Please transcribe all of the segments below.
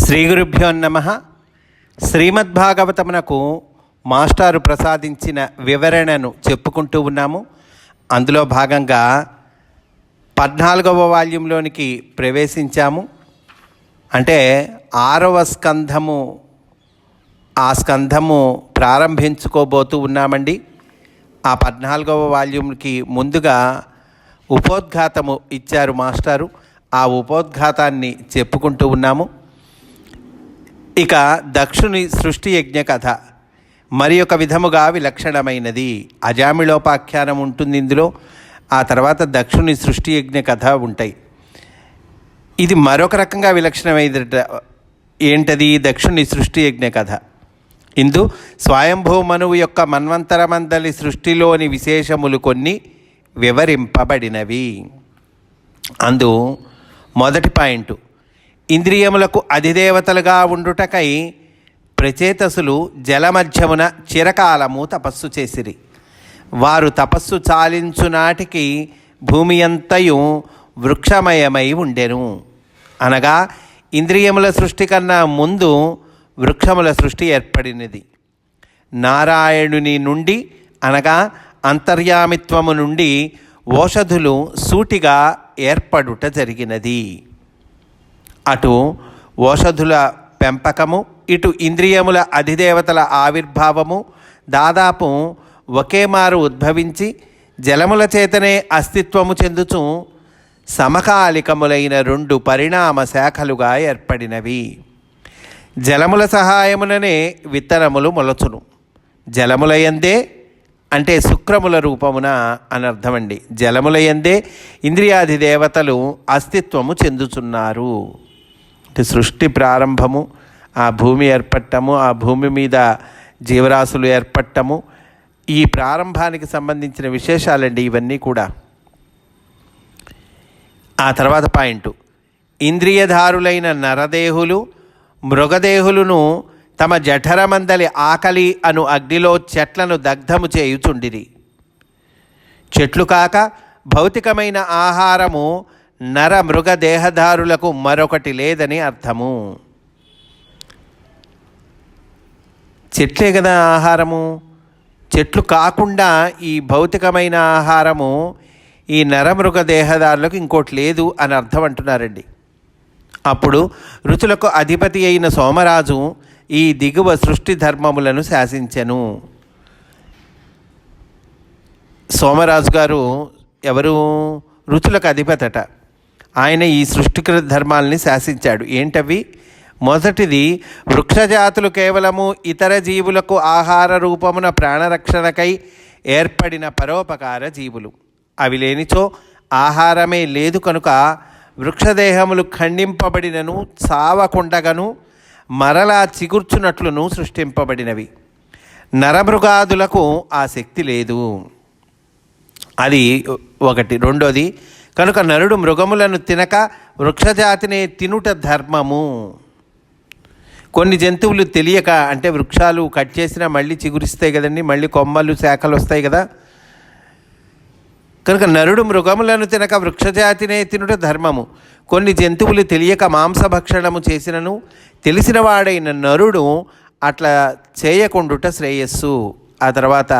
శ్రీ గురుభ్యో నమ. శ్రీమద్భాగవతమునకు మాస్టారు ప్రసాదించిన వివరణను చెప్పుకుంటూ ఉన్నాము. అందులో భాగంగా పద్నాలుగవ వాల్యంలోనికి ప్రవేశించాము. అంటే ఆరవ స్కంధము ఆ స్కంధము ప్రారంభించుకోబోతూ ఉన్నామండి. ఆ పద్నాలుగవ వాల్యూమ్కి ముందుగా ఉపోద్ఘాతము ఇచ్చారు మాస్టారు. ఆ ఉపోద్ఘాతాన్ని చెప్పుకుంటూ ఉన్నాము. ఇక దక్షుని సృష్టి యజ్ఞ కథ. మరి ఒక విధముగా విలక్షణమైనది. అజామిలోపాఖ్యానం ఉంటుంది ఇందులో. ఆ తర్వాత దక్షుని సృష్టి యజ్ఞ కథ ఉంటాయి. ఇది మరొక రకంగా విలక్షణమైనట ఏంటది? దక్షుని సృష్టి యజ్ఞ కథ. ఇందు స్వయంభూ మనువు యొక్క మన్వంతరమందలి సృష్టిలోని విశేషములు కొన్ని వివరింపబడినవి. అందు మొదటి పాయింట్. ఇంద్రియములకు అధిదేవతలుగా ఉండుటకై ప్రచేతసులు జలమధ్యమున చిరకాలము తపస్సు చేసిరి. వారు తపస్సు చాలించు నాటికి భూమి అంతయు వృక్షమయమై ఉండెను. అనగా ఇంద్రియముల సృష్టి కన్నా ముందు వృక్షముల సృష్టి ఏర్పడినది. నారాయణుని నుండి అనగా అంతర్యామిత్వము నుండి ఓషధులు సూటిగా ఏర్పడుట జరిగినది. అటు ఓషధుల పెంపకము ఇటు ఇంద్రియముల అధిదేవతల ఆవిర్భావము దాదాపు ఒకే మారు ఉద్భవించి జలముల చేతనే అస్తిత్వము చెందుచు సమకాలికములైన రెండు పరిణామ శాఖలుగా ఏర్పడినవి. జలముల సహాయముననే విత్తనములు మొలచును. జలములయందే అంటే శుక్రముల రూపమున అని అర్థమండి జలములయందే ఇంద్రియాది దేవతలు అస్తిత్వము చెందుచున్నారు. అంటే సృష్టి ప్రారంభము ఆ భూమి ఏర్పడటము ఆ భూమి మీద జీవరాశులు ఏర్పడటము ఈ ప్రారంభానికి సంబంధించిన విశేషాలండి ఇవన్నీ కూడా. ఆ తర్వాత పాయింట్. ఇంద్రియధారులైన నరదేహులు మృగదేహులను తమ జఠరమందలి ఆకలి అను అగ్నిలో చెట్లను దగ్ధము చేయుచుండిరి. చెట్లు కాక భౌతికమైన ఆహారము నర మృగ దేహదారులకు మరొకటి లేదని అర్థము. చెట్లే కదా ఆహారము. చెట్లు కాకుండా ఈ భౌతికమైన ఆహారము ఈ నరమృగ దేహదారులకు ఇంకోటి లేదు అని అర్థం అంటున్నారండి. అప్పుడు రుచులకు అధిపతి అయిన సోమరాజు ఈ దిగువ సృష్టి ధర్మములను శాసించెను. సోమరాజు గారు ఎవరు? రుచులకు అధిపతట. ఆయన ఈ సృష్టికృత ధర్మాల్ని శాసించాడు. ఏంటవి? మొదటిది వృక్షజాతులు కేవలము ఇతర జీవులకు ఆహార రూపమున ప్రాణరక్షణకై ఏర్పడిన పరోపకార జీవులు. అవి లేనిచో ఆహారమే లేదు కనుక వృక్షదేహములు ఖండింపబడినను చావకుండగను మరలా చిగుర్చునట్లును సృష్టింపబడినవి. నరమృగాదులకు ఆ శక్తి లేదు. అది ఒకటి. రెండోది కనుక నరుడు మృగములను తినక వృక్షజాతినే తినుట ధర్మము. కొన్ని జంతువులు తెలియక అంటే వృక్షాలు కట్ చేసినా మళ్ళీ చిగురిస్తాయి కదండి మళ్ళీ కొమ్మలు శాఖలు వస్తాయి కదా. కనుక నరుడు మృగములను తినక వృక్షజాతినే తినుట ధర్మము. కొన్ని జంతువులు తెలియక మాంసభక్షణము చేసినను తెలిసిన వాడైన నరుడు అట్లా చేయకుండుట శ్రేయస్సు. ఆ తర్వాత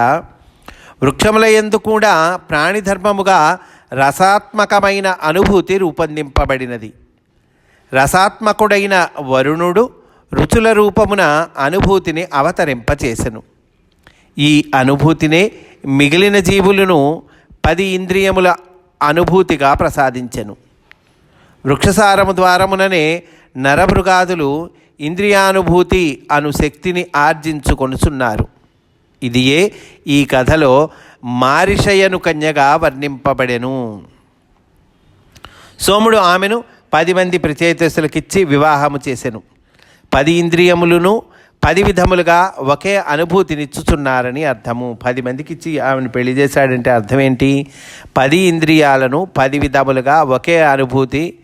వృక్షముల ఎందు కూడా ప్రాణిధర్మముగా రసాత్మకమైన అనుభూతి రూపొందింపబడినది. రసాత్మకుడైన వరుణుడు రుచుల రూపమున అనుభూతిని అవతరింపచేసెను. ఈ అనుభూతినే మిగిలిన జీవులను పది ఇంద్రియముల అనుభూతిగా ప్రసాదించెను. వృక్షసారము ద్వారముననే నరమృగాదులు ఇంద్రియానుభూతి అను శక్తిని ఆర్జించుకొనుచున్నారు. ఇదియే ఈ కథలో మారిషయను కన్యగా వర్ణింపబడెను. సోముడు ఆమెను పది మంది ప్రచేతసులకిచ్చి వివాహము చేసెను. పది ఇంద్రియములను పది విధములుగా ఒకే అనుభూతినిచ్చుచున్నారని అర్థము. పది మందికి ఇచ్చి ఆమెను పెళ్ళి చేశాడంటే అర్థం ఏంటి పది ఇంద్రియాలను పది విధములుగా ఒకే అనుభూతి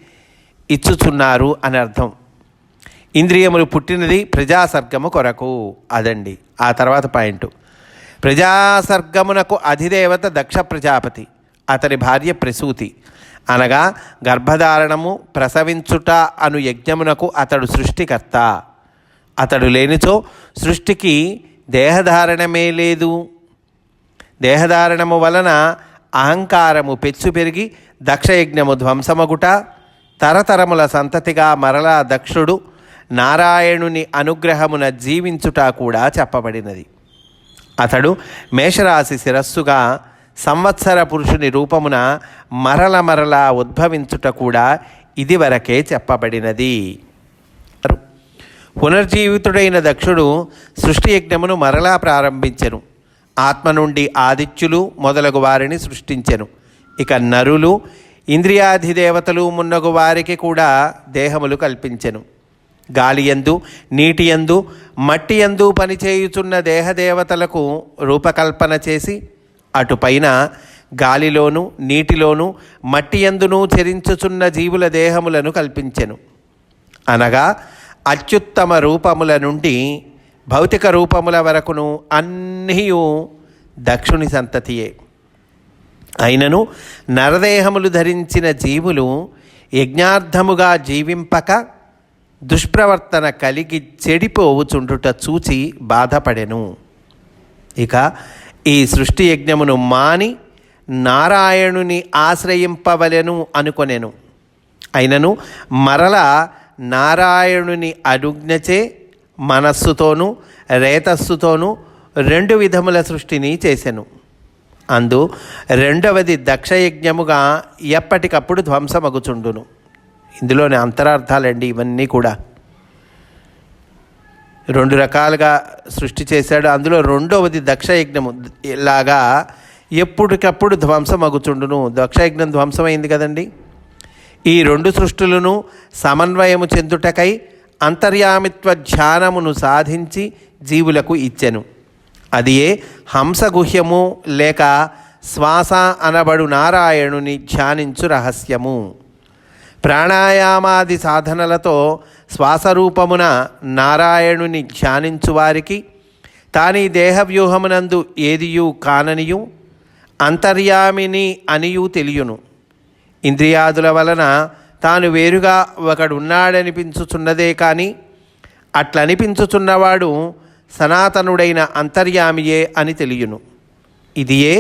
ఇచ్చుచున్నారు అని అర్థం. ఇంద్రియములు పుట్టినది ప్రజాసర్గము కొరకు. అదండి. ఆ తర్వాత పాయింట్. ప్రజాసర్గమునకు అధిదేవత దక్ష ప్రజాపతి. అతని భార్య ప్రసూతి. అనగా గర్భధారణము ప్రసవించుట అను యజ్ఞమునకు అతడు సృష్టికర్త. అతడు లేనిచో సృష్టికి దేహధారణమే లేదు. దేహధారణము వలన అహంకారము పెచ్చు పెరిగి దక్షయజ్ఞము ధ్వంసమగుట తరతరముల సంతతిగా మరలా దక్షుడు నారాయణుని అనుగ్రహమున జీవించుట కూడా చెప్పబడినది. అతడు మేషరాశి శిరస్సుగా సంవత్సర పురుషుని రూపమున మరల మరల ఉద్భవించుట కూడా ఇదివరకే చెప్పబడినది. పునర్జీవితుడైన దక్షుడు సృష్టి యజ్ఞమును మరలా ప్రారంభించెను. ఆత్మ నుండి ఆదిత్యులు మొదలగు వారిని సృష్టించెను. ఇక నరులు ఇంద్రియాధిదేవతలు మున్నగు వారికి కూడా దేహములు కల్పించెను. గాలియందు నీటియందు మట్టియందు పనిచేయుచున్న దేహదేవతలకు రూపకల్పన చేసి అటుపైన గాలిలోను నీటిలోను మట్టియందును చరించుచున్న జీవుల దేహములను కల్పించెను. అనగా అత్యుత్తమ రూపముల నుండి భౌతిక రూపముల వరకును అన్నీ దక్షుని సంతతియే. అయినను నరదేహములు ధరించిన జీవులు యజ్ఞార్థముగా జీవింపక దుష్ప్రవర్తన కలిగి చెడిపోవుచుండుట చూచి బాధపడెను. ఇక ఈ సృష్టి యజ్ఞమును మాని నారాయణుని ఆశ్రయింపవలెను అనుకొనెను. అయినను మరల నారాయణుని అనుజ్ఞచే మనస్సుతోనూ రేతస్సుతోనూ రెండు విధముల సృష్టిని చేసెను. అందు రెండవది దక్షయజ్ఞముగా ఎప్పటికప్పుడు ధ్వంసమగుచుండును. ఇందులోని అంతరార్థాలండి ఇవన్నీ కూడా. రెండు రకాలుగా సృష్టి చేశాడు. అందులో రెండవది దక్షయజ్ఞము. లాగా ఎప్పటికప్పుడు ధ్వంసమగుచుండును. దక్షయజ్ఞం ధ్వంసమైంది కదండి. ఈ రెండు సృష్టులను సమన్వయము చెందుటకై అంతర్యామిత్వ ధ్యానమును సాధించి జీవులకు ఇచ్చెను. అది ఏ? హంసగుహ్యము లేక శ్వాస అనబడు నారాయణుని ధ్యానించు రహస్యము. ప్రాణాయామాది సాధనలతో శ్వాసరూపమున నారాయణుని ధ్యానించువారికి తాని దేహవ్యూహమునందు ఏదియు కాననియు అంతర్యామిని అనియు తెలియను. ఇంద్రియాదుల వలన తాను వేరుగా ఒకడున్నాడనిపించుచున్నదే కానీ అట్లనిపించుచున్నవాడు సనాతనుడైన అంతర్యామియే అని తెలియను. ఇదియే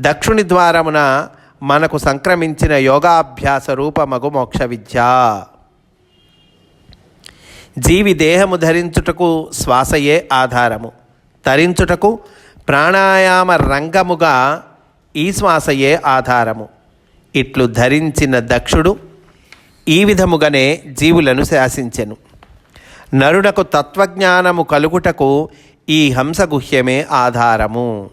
దక్షుని ద్వారమున మనకు సంక్రమించిన యోగాభ్యాస రూపమగు మోక్ష విద్య. జీవి దేహము ధరించుటకు శ్వాసయే ఆధారము. తరించుటకు ప్రాణాయామ రంగముగా ఈ శ్వాసయే ఆధారము. ఇట్లు ధరించిన దక్షుడు ఈ విధముగానే జీవులను శాసించెను. నరుడకు తత్వజ్ఞానము కలుగుటకు ఈ హంసగుహ్యమే ఆధారము.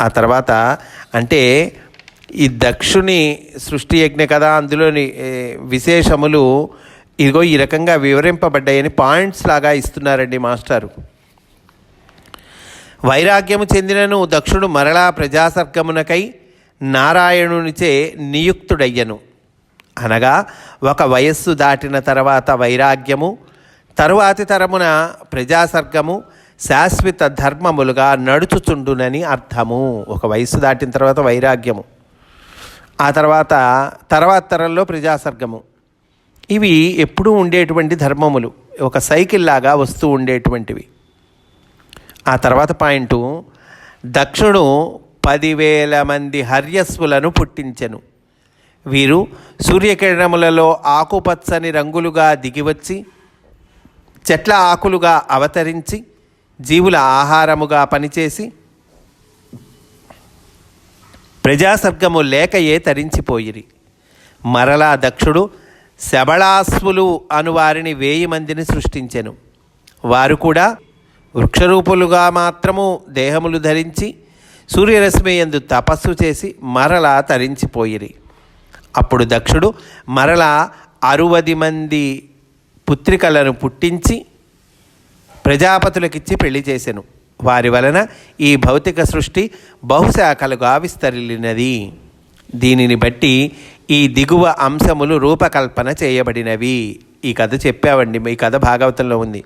ఆ తర్వాత అంటే ఈ దక్షుని సృష్టి యజ్ఞ కదా అందులోని విశేషములు ఇదిగో ఈ రకంగా వివరింపబడ్డాయని పాయింట్స్ లాగా ఇస్తున్నారండి మాస్టారు. వైరాగ్యము చెందినను దక్షుడు మరలా ప్రజాసర్గమునకై నారాయణునిచే నియుక్తుడయ్యను. అనగా ఒక వయస్సు దాటిన తర్వాత వైరాగ్యము తరువాతి తరమున ప్రజాసర్గము శాశ్వత ధర్మములుగా నడుచుచుండునని అర్థము. ఒక వయస్సు దాటిన తర్వాత వైరాగ్యము. ఆ తర్వాత తర్వాత తరంలో ప్రజాసర్గము ఇవి ఎప్పుడూ ఉండేటువంటి ధర్మములు. ఒక సైకిల్ లాగా వస్తూ ఉండేటువంటివి. ఆ తర్వాత పాయింట్ దక్షుడు పదివేల మంది హర్యస్వులను పుట్టించెను. వీరు సూర్యకిరణములలో ఆకుపచ్చని రంగులుగా దిగివచ్చి చెట్ల ఆకులుగా అవతరించి జీవుల ఆహారముగా పనిచేసి ప్రజాసర్గము లేకయే తరించిపోయిరి. మరలా దక్షుడు శబళాశ్వులు అను వారిని వేయి మందిని సృష్టించెను. వారు కూడా వృక్షరూపులుగా మాత్రము దేహములు ధరించి సూర్యరశ్మి ఎందు తపస్సు చేసి మరలా తరించిపోయిరి. అప్పుడు దక్షుడు మరలా అరువది మంది పుత్రికలను పుట్టించి ప్రజాపతులకిచ్చి పెళ్ళి చేసెను. వారి వలన ఈ భౌతిక సృష్టి బహుశాఖలుగా విస్తరిల్లినది దీనిని బట్టి ఈ దిగువ అంశములు రూపకల్పన చేయబడినవి. ఈ కథ చెప్పావండి ఈ కథ భాగవతంలో ఉంది.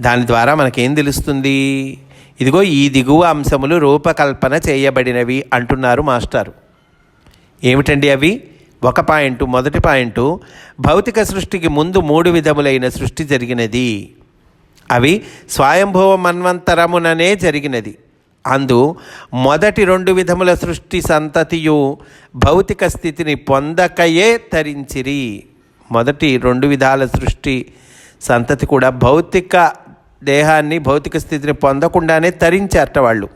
దాని ద్వారా మనకేం తెలుస్తుంది? ఇదిగో ఈ దిగువ అంశములు రూపకల్పన చేయబడినవి అంటున్నారు మాస్టారు. ఏమిటండి అవి? ఒక పాయింట్ మొదటి పాయింట్ భౌతిక సృష్టికి ముందు మూడు విధములైన సృష్టి జరిగినది. అవి స్వయంభవ మన్వంతరముననే జరిగినది. అందు మొదటి రెండు విధముల సృష్టి సంతతియు భౌతిక స్థితిని పొందకయే తరించిరి. మొదటి రెండు విధాల సృష్టి సంతతి కూడా భౌతిక దేహాన్ని భౌతిక స్థితిని పొందకుండానే తరించారట వాళ్ళు.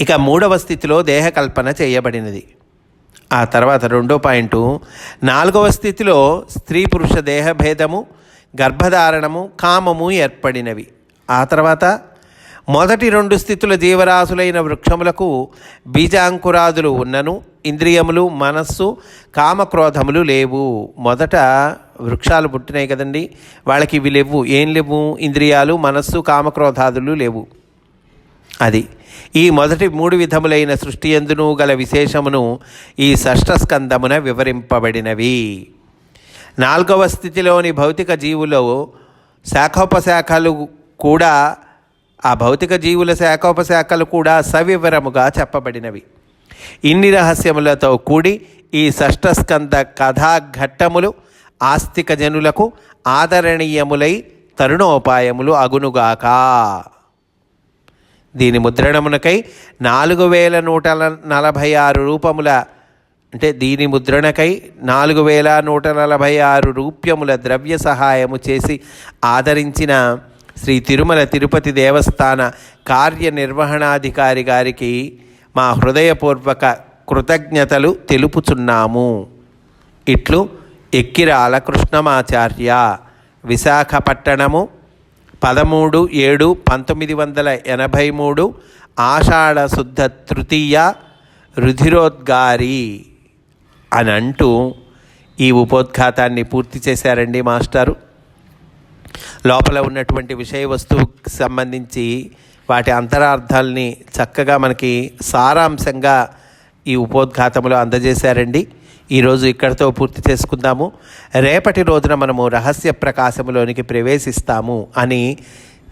ఇక మూడవ స్థితిలో దేహకల్పన చేయబడినది. ఆ తర్వాత రెండో పాయింట్ నాలుగవ స్థితిలో స్త్రీ పురుష దేహభేదము గర్భధారణము కామము ఏర్పడినవి. ఆ తర్వాత మొదటి రెండు స్థితుల జీవరాశులైన వృక్షములకు బీజాంకురాదులు ఉన్నను ఇంద్రియములు మనస్సు కామక్రోధములు లేవు. మొదట వృక్షాలు పుట్టినాయి కదండి వాళ్ళకి ఇవి లేవు. ఏం లేవు? ఇంద్రియాలు మనస్సు కామక్రోధాదులు లేవు. అది. ఈ మొదటి మూడు విధములైన సృష్టి ఎందును గల విశేషమును ఈ షష్ఠ స్కందమున వివరింపబడినవి. నాలుగవ స్థితిలోని భౌతిక జీవులు శాఖోపశాఖలు కూడా ఆ భౌతిక జీవుల శాఖోపశాఖలు కూడా సవివరముగా చెప్పబడినవి. ఇన్ని రహస్యములతో కూడి ఈ షష్టస్కంద కథాఘట్టములు కథా ఘట్టములు ఆస్తిక జనులకు ఆదరణీయములై తరుణోపాయములు అగునుగాక. దీని ముద్రణమునకై నాలుగు వేల నూట నలభై ఆరు రూపముల అంటే దీని ముద్రణకై నాలుగు వేల నూట నలభై ఆరు రూప్యముల ద్రవ్య సహాయము చేసి ఆదరించిన శ్రీ తిరుమల తిరుపతి దేవస్థాన కార్యనిర్వహణాధికారి గారికి మా హృదయపూర్వక కృతజ్ఞతలు తెలుపుచున్నాము. ఇట్లు ఎక్కిరాల కృష్ణమాచార్య విశాఖపట్టణము పదమూడు ఏడు పంతొమ్మిది వందల ఎనభై మూడు ఆషాఢ శుద్ధ తృతీయ రుధిరోద్గారి అని అంటూ ఈ ఉపోద్ఘాతాన్ని పూర్తి చేశారండి మాస్టారు. లోపల ఉన్నటువంటి విషయ వస్తువుకి సంబంధించి వాటి అంతరార్థాలని చక్కగా మనకి సారాంశంగా ఈ ఉపోద్ఘాతంలో అందజేశారండి. ఈరోజు ఇక్కడితో పూర్తి చేసుకుందాము. రేపటి రోజున మనము రహస్య ప్రకాశములోనికి ప్రవేశిస్తాము అని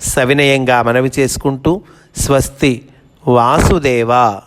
సవినయంగా మనవి చేసుకుంటూ స్వస్తి వాసుదేవ.